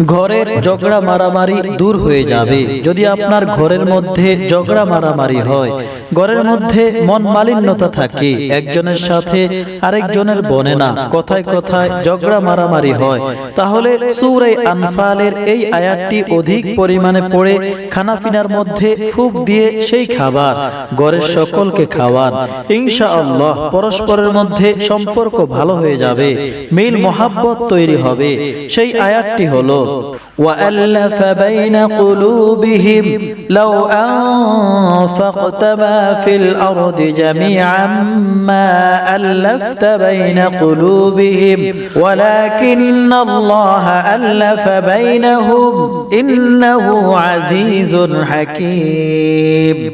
ঘরের ঝগড়া মারামারি দূর হয়ে যাবে। যদি আপনার ঘরের মধ্যে ঝগড়া মারামারি হয়, ঘরের মধ্যে মন মালিন্যতা থাকে, একজনের সাথে আরেকজনের বনে না, কথায় কথায় ঝগড়া মারামারি হয়, তাহলে সুরে আনফালের এই আয়াতটি অধিক পরিমাণে পড়ে খানাপিনার মধ্যে ফুক দিয়ে সেই খাবার, ঘরের সকলকে খাওয়ান। ইনশা আল্লাহ পরস্পরের মধ্যে সম্পর্ক ভালো হয়ে যাবে মিল মোহাব্বত তৈরি হবে। সেই আয়াতটি হলো وألف بين قلوبهم لو أنفقت ما في الأرض جميعا ما ألفت بين قلوبهم. ولكن الله ألف بينهم إنه عزيز حكيم.